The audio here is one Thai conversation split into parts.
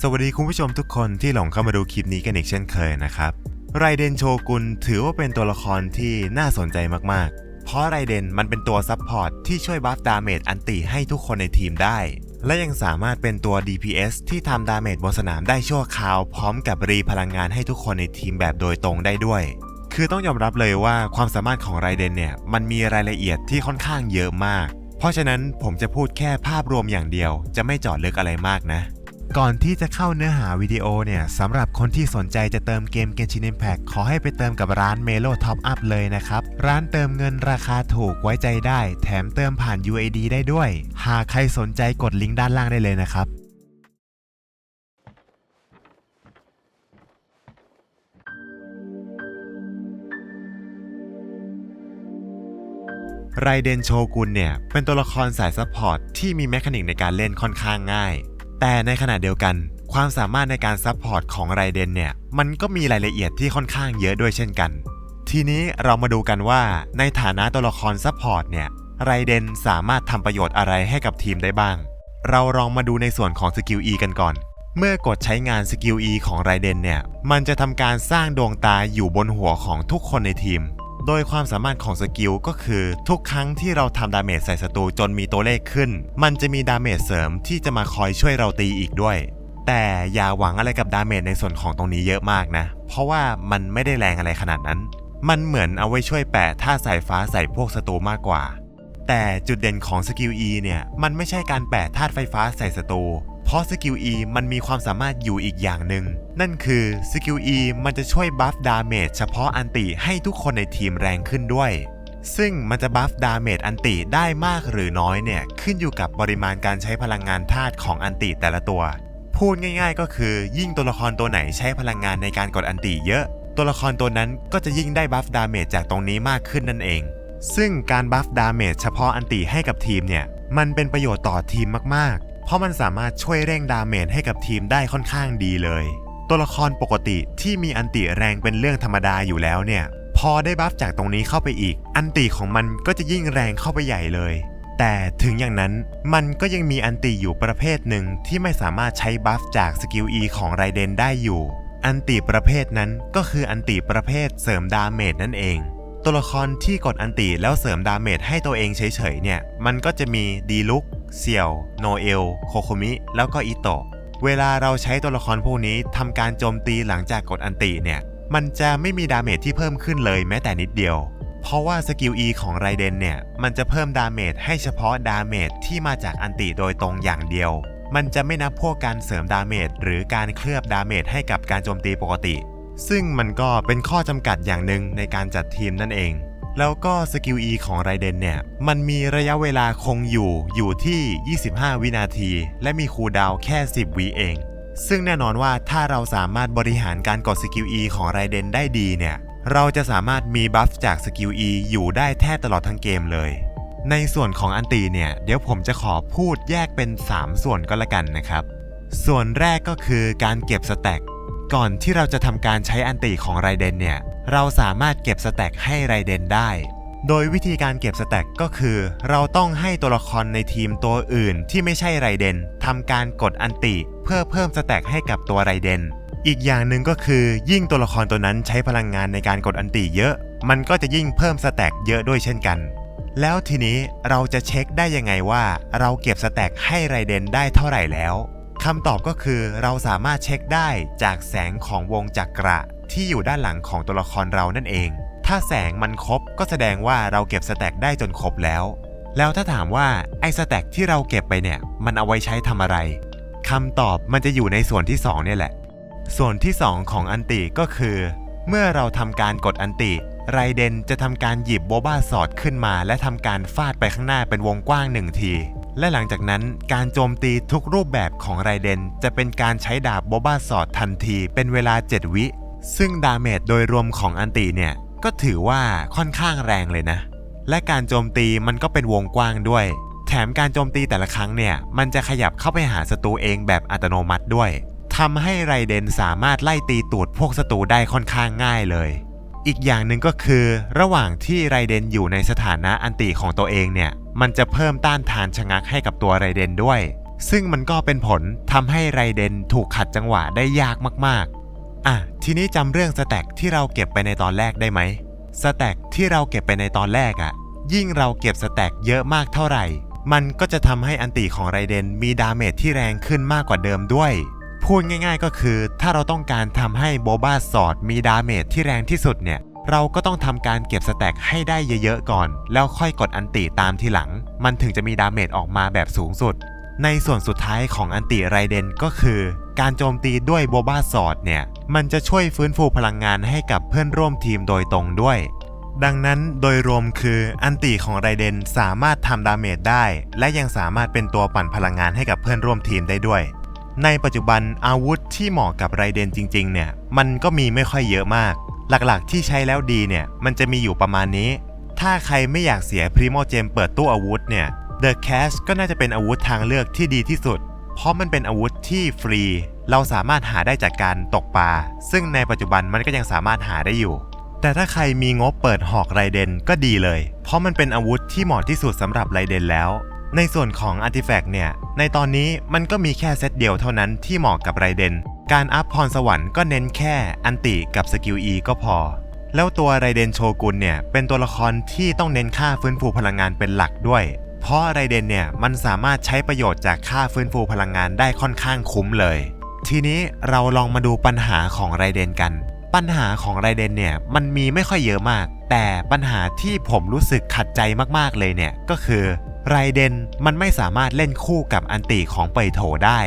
สวัสดีคุณผู้ชมทุกคนที่หลงเข้ามาดูคลิปนี้กันอีกเช่นเคยนะครับ ไรเดนโชกุนถือว่าเป็นตัวละครที่น่าสนใจมากๆ เพราะไรเดนมันเป็นตัวซับพอร์ตที่ช่วยบัฟดาเมจอันติให้ทุกคนในทีมได้ และยังสามารถเป็นตัว DPS ที่ทำดาเมจบนสนามได้ชั่วคราว พร้อมกับรีพลังงานให้ทุกคนในทีมแบบโดยตรงได้ด้วย คือต้องยอมรับเลยว่าความสามารถของไรเดนเนี่ยมันมีรายละเอียดที่ค่อนข้างเยอะมาก เพราะฉะนั้นผมจะพูดแค่ภาพรวมอย่างเดียว จะไม่เจาะลึกอะไรมากนะ ก่อนที่จะเข้าเนื้อหาวิดีโอเนี่ยสำหรับคนที่สนใจจะเติมเกม Genshin Impact ขอให้ไปเติมกับร้าน Melo Top Up เลยนะครับ ร้านเติมเงินราคาถูกไว้ใจได้ แถมเติมผ่าน UAD ได้ด้วย หากใครสนใจกดลิงก์ด้านล่างได้เลยนะครับไรเดนโชกุนเนี่ย เป็นตัวละครสายซัพพอร์ตที่มีแมคานิกในการเล่นค่อนข้างง่าย แต่ในขณะเดียวกัน ความสามารถในการซัพพอร์ตของไรเดนเนี่ย มันก็มีรายละเอียดที่ค่อนข้างเยอะด้วยเช่นกัน ทีนี้เรามาดูกันว่าในฐานะตัวละครซัพพอร์ตเนี่ยไรเดนสามารถทำประโยชน์อะไรให้กับทีมได้บ้าง เราลองมาดูในส่วนของสกิล E กันก่อน เมื่อกดใช้งานสกิล E ของไรเดนเนี่ย มันจะทำการสร้างดวงตาอยู่บนหัวของทุกคนในทีม โดยความสามารถของสกิลก็คือทุกครั้งที่เราทำดาเมจใส่ศัตรูจนมีตัวเลขขึ้น มันจะมีดาเมจเสริมที่จะมาคอยช่วยเราตีอีกด้วย แต่อย่าหวังอะไรกับดาเมจในส่วนของตรงนี้เยอะมากนะ เพราะว่ามันไม่ได้แรงอะไรขนาดนั้น มันเหมือนเอาไว้ช่วยแปะท่าสายฟ้าใส่พวกศัตรูมากกว่า แต่จุดเด่นของสกิล E เนี่ย มันไม่ใช่การแปะธาตุไฟฟ้าใส่ศัตรู เพราะสกิล E มันมีความสามารถอยู่อีกอย่างหนึ่ง นั่นคือสกิล E มันจะช่วยบัฟดาเมจเฉพาะอันติให้ทุกคนในทีมแรงขึ้นด้วย ซึ่งมันจะบัฟดาเมจอันติได้มากหรือน้อยเนี่ย ขึ้นอยู่กับปริมาณการใช้พลังงานธาตุของอันติแต่ละตัว พูดง่าย ๆ ก็คือยิ่งตัวละครตัวไหนใช้พลังงานในการกดอันติเยอะ ตัวละครตัวนั้นก็จะยิ่งได้บัฟดาเมจจากตรงนี้มากขึ้นนั่นเอง ซึ่งการบัฟดาเมจเฉพาะอันติให้กับทีมเนี่ยมันเป็นประโยชน์ต่อทีมมากๆ เพราะมันสามารถช่วยเร่งดาเมจให้กับทีมได้ค่อนข้างดีเลย ตัวละครปกติที่มีอันติแรงเป็นเรื่องธรรมดาอยู่แล้วเนี่ย พอได้บัฟจากตรงนี้เข้าไปอีก อันติของมันก็จะยิ่งแรงเข้าไปใหญ่เลย แต่ถึงอย่างนั้นมันก็ยังมีอันติอยู่ประเภทหนึ่งที่ไม่สามารถใช้บัฟจากสกิล E ของไรเดนได้อยู่ อันติประเภทนั้นก็คืออันติประเภทเสริมดาเมจนั่นเองตัวละครที่กดอันติแล้วเสริมดาเมจให้ตัวเองเฉยๆเนี่ย มันก็จะมีดีลุก เซียว โนเอล โคโคมิ แล้วก็อิโตะ เวลาเราใช้ตัวละครพวกนี้ทำการโจมตีหลังจากกดอันติเนี่ย มันจะไม่มีดาเมจที่เพิ่มขึ้นเลยแม้แต่นิดเดียว เพราะว่าสกิล E ของไรเดนเนี่ย มันจะเพิ่มดาเมจให้เฉพาะดาเมจที่มาจากอันติโดยตรงอย่างเดียว มันจะไม่นับพวกการเสริมดาเมจหรือการเคลือบดาเมจให้กับการโจมตีปกติ ซึ่งมันก็เป็นข้อจำกัดอย่างหนึ่งในการจัดทีมนั่นเอง แล้วก็สกิล E ของไรเดนเนี่ย มันมีระยะเวลาคงอยู่อยู่ที่ 25 วินาที และมีคูลดาวแค่ 10 วิเอง ซึ่งแน่นอนว่าถ้าเราสามารถบริหารการกดสกิล E ของไรเดนได้ดีเนี่ย เราจะสามารถมีบัฟจากสกิล E อยู่ได้แทบตลอดทั้งเกมเลย ในส่วนของอันตีเนี่ย เดี๋ยวผมจะขอพูดแยกเป็น 3 ส่วนก็แล้วกันนะครับ ส่วนแรกก็คือการเก็บสแต็กก่อนที่เราจะทำการใช้อันติของไรเดนเนี่ย เราสามารถเก็บสแต็กให้ไรเดนได้ โดยวิธีการเก็บสแต็กก็คือ เราต้องให้ตัวละครในทีมตัวอื่นที่ไม่ใช่ไรเดนทำการกดอันติเพื่อเพิ่มสแต็กให้กับตัวไรเดนอีกอย่างหนึ่งก็คือยิ่งตัวละครตัวนั้นใช้พลังงานในการกดอันติเยอะ มันก็จะยิ่งเพิ่มสแต็กเยอะด้วยเช่นกัน แล้วทีนี้เราจะเช็คได้ยังไงว่า เราเก็บสแต็กให้ไรเดนได้เท่าไหร่แล้วคำตอบก็คือเราสามารถเช็คได้จากแสงของวงจักระ ที่อยู่ด้านหลังของตัวละครเรานั่นเอง ถ้าแสงมันครบก็แสดงว่าเราเก็บสแต็กได้จนครบแล้ว แล้วถ้าถามว่าไอ้สแต็กที่เราเก็บไปเนี่ย มันเอาไว้ใช้ทำอะไรคำตอบมันจะอยู่ในส่วนที่สองเนี่ยแหละ ส่วนที่ 2 ของอันติก็คือ เมื่อเราทำการกดอันติ ไรเดนจะทำการหยิบโบบ้าสอดขึ้นมา และทำการฟาดไปข้างหน้าเป็นวงกว้างหนึ่งที และหลังจากนั้นการโจมตีทุกรูปแบบของไรเดนจะเป็นการใช้ดาบโบบ้าสอดทันทีเป็นเวลา 7 วิ ซึ่งดาเมจโดยรวมของอันติเนี่ย ก็ถือว่าค่อนข้างแรงเลยนะ และการโจมตีมันก็เป็นวงกว้างด้วย แถมการโจมตีแต่ละครั้งเนี่ย มันจะขยับเข้าไปหาศัตรูเองแบบอัตโนมัติด้วยทำให้ไรเดนสามารถไล่ตีตูดพวกศัตรูได้ค่อนข้างง่ายเลย อีกอย่างหนึ่งก็คือ ระหว่างที่ไรเดนอยู่ในสถานะอันติของตัวเองเนี่ย มันจะเพิ่มต้านทานชะงักให้กับตัวไรเดนด้วย ซึ่งมันก็เป็นผลทำให้ไรเดนถูกขัดจังหวะได้ยากมากๆ อะทีนี้จำเรื่องสแต็กที่เราเก็บไปในตอนแรกได้ไหมสแต็กที่เราเก็บไปในตอนแรกอะ่ะ ยิ่งเราเก็บสแต็กเยอะมากเท่าไหร่ มันก็จะทำให้อันติของไรเดนมีดาเมจที่แรงขึ้นมากกว่าเดิมด้วย พูดง่ายๆก็คือถ้าเราต้องการทำให้โบบาสอดมีดาเมจที่แรงที่สุดเนี่ยเราก็ต้องทำการเก็บสแต็กให้ได้เยอะๆก่อน แล้วค่อยกดอันติตามทีหลัง มันถึงจะมีดาเมจออกมาแบบสูงสุด ในส่วนสุดท้ายของอันติไรเดนก็คือ การโจมตีด้วยโบบาสอดเนี่ย มันจะช่วยฟื้นฟูพลังงานให้กับเพื่อนร่วมทีมโดยตรงด้วย ดังนั้นโดยรวมคืออันติของไรเดนสามารถทำดาเมจได้ และยังสามารถเป็นตัวปั่นพลังงานให้กับเพื่อนร่วมทีมได้ด้วย ในปัจจุบันอาวุธที่เหมาะกับไรเดนจริง ๆ เนี่ย มันก็มีไม่ค่อยเยอะมาก หลักๆ ที่ใช้แล้วดีเนี่ย มันจะมีอยู่ประมาณนี้ ถ้าใครไม่อยากเสียพรีโมเจมเปิดตู้อาวุธเนี่ย The Cash ก็น่าจะเป็นอาวุธทางเลือกที่ดีที่สุด เพราะมันเป็นอาวุธที่ฟรี เราสามารถหาได้จากการตกปลา ซึ่งในปัจจุบันมันก็ยังสามารถหาได้อยู่ แต่ถ้าใครมีงบเปิดหอกไรเดนก็ดีเลย เพราะมันเป็นอาวุธที่เหมาะที่สุดสำหรับไรเดนแล้ว ในส่วนของอาร์ติแฟกต์เนี่ย ในตอนนี้มันก็มีแค่เซตเดียวเท่านั้นที่เหมาะกับไรเดน การอัพพรสวรรค์ก็เน้นแค่อันติกับสกิล E ก็พอ แล้วตัวไรเดนโชกุนเนี่ยเป็นตัวละครที่ต้องเน้นค่าฟื้นฟูพลังงานเป็นหลักด้วย เพราะไรเดนเนี่ยมันสามารถใช้ประโยชน์จากค่าฟื้นฟูพลังงานได้ค่อนข้างคุ้มเลย ทีนี้เราลองมาดูปัญหาของไรเดนกัน ปัญหาของไรเดนเนี่ยมันมีไม่ค่อยเยอะมาก แต่ปัญหาที่ผมรู้สึกขัดใจมากๆเลยเนี่ยก็คือไรเดนมันไม่สามารถเล่นคู่กับอันติของเปยโถได้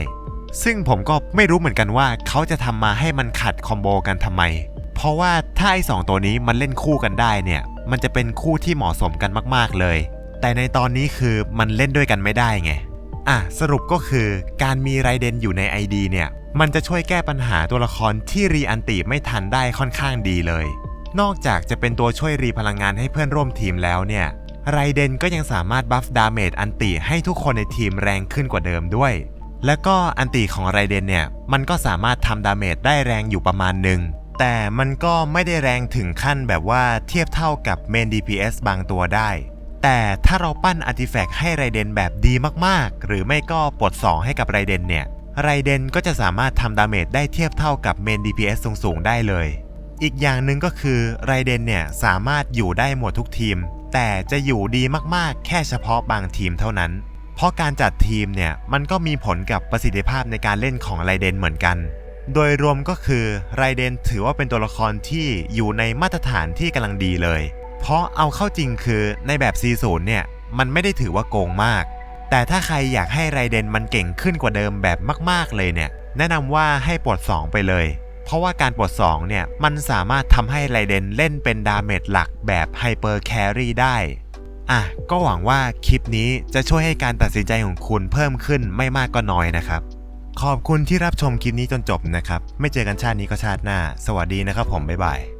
ซึ่งผมก็ไม่รู้เหมือนกันว่าเขาจะทำมาให้มันขัดคอมโบกันทำไม เพราะว่าถ้าไอ้สองตัวนี้มันเล่นคู่กันได้เนี่ย มันจะเป็นคู่ที่เหมาะสมกันมากๆเลย แต่ในตอนนี้คือมันเล่นด้วยกันไม่ได้ไง อะสรุปก็คือการมีไรเดนอยู่ใน ID เนี่ย มันจะช่วยแก้ปัญหาตัวละครที่รีอันติไม่ทันได้ค่อนข้างดีเลย นอกจากจะเป็นตัวช่วยรีพลังงานให้เพื่อนร่วมทีมแล้วเนี่ยไรเดนก็ยังสามารถบัฟดาเมจอันติให้ทุกคนในทีมแรงขึ้นกว่าเดิมด้วย แล้วก็อันติของไรเดนเนี่ย มันก็สามารถทำดาเมจได้แรงอยู่ประมาณหนึ่งแต่มันก็ไม่ได้แรงถึงขั้นแบบว่าเทียบเท่ากับเมน DPS บางตัวได้ แต่ถ้าเราปั้นอาร์ติแฟกต์ให้ไรเดนแบบดีมากๆ หรือไม่ก็ปลด2ให้กับไรเดนเนี่ย ไรเดนก็จะสามารถทำดาเมจได้เทียบเท่ากับเมน DPS สูงๆ ได้เลย อีกอย่างหนึ่งก็คือไรเดนเนี่ยสามารถอยู่ได้หมดทุกทีม แต่จะอยู่ดีมากๆ แค่เฉพาะบางทีมเท่านั้น เพราะการจัดทีมเนี่ยมันก็มีผลกับประสิทธิภาพในการเล่นของไรเดนเหมือนกัน โดยรวมก็คือไรเดนถือว่าเป็นตัวละครที่อยู่ในมาตรฐานที่กำลังดีเลย เพราะเอาเข้าจริงคือในแบบ C0 เนี่ย มันไม่ได้ถือว่าโกงมาก แต่ถ้าใครอยากให้ไรเดนมันเก่งขึ้นกว่าเดิมแบบมาก ๆ เลยเนี่ย แนะนำว่าให้ปลด 2 ไปเลย เพราะว่าการปลด 2 เนี่ย มันสามารถทำให้ไรเดนเล่นเป็นดาเมจหลักแบบไฮเปอร์แครี่ได้ อะ ก็หวังว่าคลิปนี้จะช่วยให้การตัดสินใจของคุณเพิ่มขึ้นไม่มากก็น้อยนะครับ ขอบคุณที่รับชมคลิปนี้จนจบนะครับ ไม่เจอกันชาตินี้ก็ชาติหน้า สวัสดีนะครับผมบ๊ายบาย